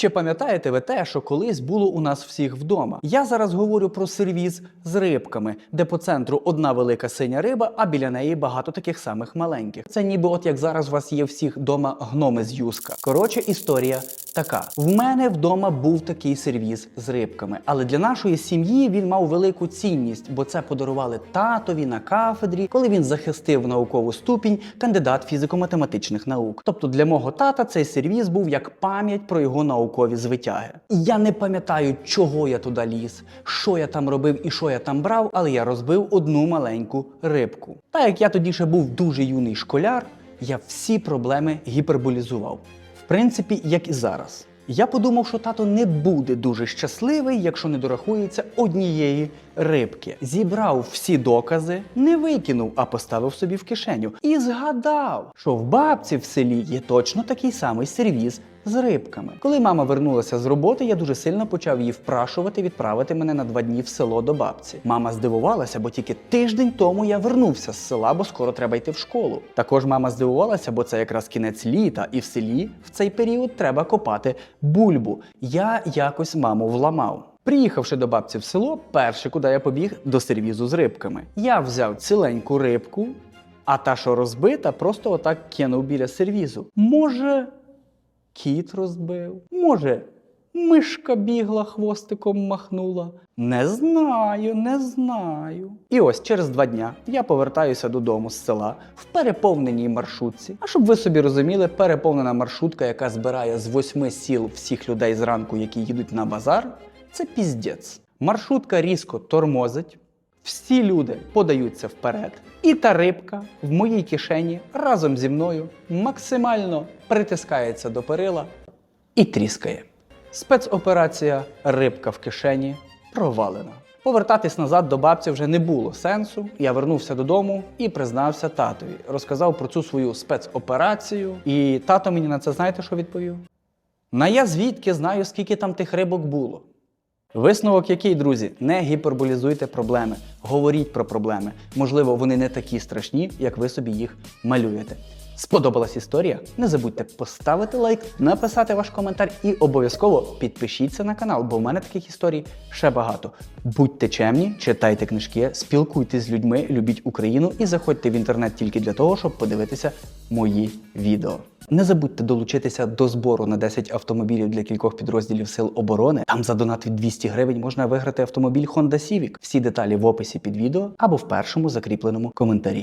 Чи пам'ятаєте ви те, що колись було у нас всіх вдома? Я зараз говорю про сервіз з рибками, де по центру одна велика синя риба, а біля неї багато таких самих маленьких. Це ніби от як зараз у вас є всіх вдома гноми з юска. Коротше, історія така: в мене вдома був такий сервіз з рибками, але для нашої сім'ї він мав велику цінність, бо це подарували татові на кафедрі, коли він захистив наукову ступінь кандидат фізико-математичних наук. Тобто для мого тата цей сервіз був як пам'ять про його наукові звитяги. Я не пам'ятаю, чого я туди ліз, що я там робив і що я там брав, але я розбив одну маленьку рибку. Та як я тоді ще був дуже юний школяр, я всі проблеми гіперболізував. Принципі, як і зараз. Я подумав, що тато не буде дуже щасливий, якщо не дорахується однієї рибки. Зібрав всі докази, не викинув, а поставив собі в кишеню. І згадав, що в бабці в селі є точно такий самий сервіз з рибками. Коли мама вернулася з роботи, я дуже сильно почав її впрашувати відправити мене на два дні в село до бабці. Мама здивувалася, бо тільки тиждень тому я вернувся з села, бо скоро треба йти в школу. Також мама здивувалася, бо це якраз кінець літа, і в селі в цей період треба копати бульбу. Я якось маму вламав. Приїхавши до бабці в село, перше, куди я побіг, до сервізу з рибками. Я взяв ціленьку рибку, а та, що розбита, просто отак кинув біля сервізу. Може, кіт розбив, може, мишка бігла, хвостиком махнула. Не знаю, не знаю. І ось через два дня я повертаюся додому з села в переповненій маршрутці. А щоб ви собі розуміли, переповнена маршрутка, яка збирає з восьми сіл всіх людей зранку, які їдуть на базар, це піздець. Маршрутка різко тормозить. Всі люди подаються вперед, і та рибка в моїй кишені разом зі мною максимально притискається до перила і тріскає. Спецоперація Рибка в кишені провалена. Повертатись назад до бабці вже не було сенсу. Я вернувся додому і признався татові. Розказав про цю свою спецоперацію. І тато мені на це знаєте, що відповів? На я звідки знаю, скільки там тих рибок було. Висновок який, друзі, не гіперболізуйте проблеми, говоріть про проблеми. Можливо, вони не такі страшні, як ви собі їх малюєте. Сподобалась історія? Не забудьте поставити лайк, написати ваш коментар і обов'язково підпишіться на канал, бо в мене таких історій ще багато. Будьте чемні, читайте книжки, спілкуйтесь з людьми, любіть Україну і заходьте в інтернет тільки для того, щоб подивитися мої відео. Не забудьте долучитися до збору на 10 автомобілів для кількох підрозділів Сил оборони. Там за донат від 200 гривень можна виграти автомобіль Honda Civic. Всі деталі в описі під відео або в першому закріпленому коментарі.